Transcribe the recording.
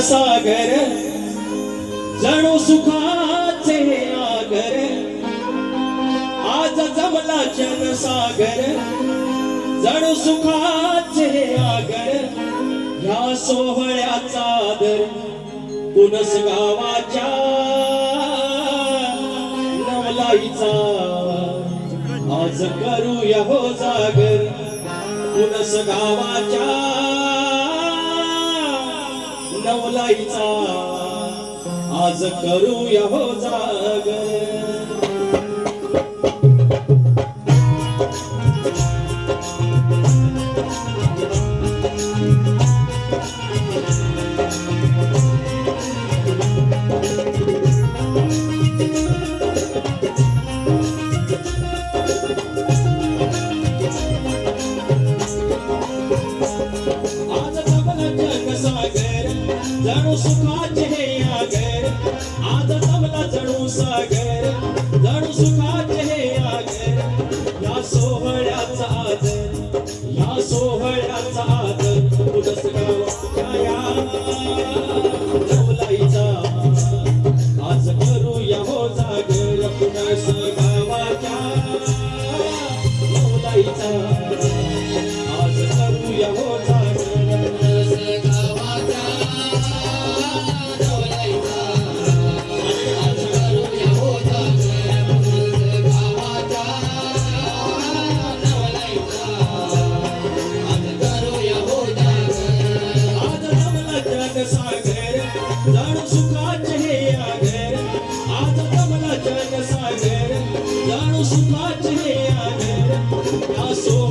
सागर जणू सुखाचे आगर. आज जमला सागर जणू सुखाचे आगर. ह्या सोहळ्याचा आदर पुनस गावाच्या नवलाईचा. आज करूया हो जागर पुनस गावाच्या नवलाईचा आज करूया हो जागर you. जणू सुखाचे हे जनसागर जाणू सुखाचे हे आगर आज कमला जनसागर जाणू सुखाचे हे आगर या सो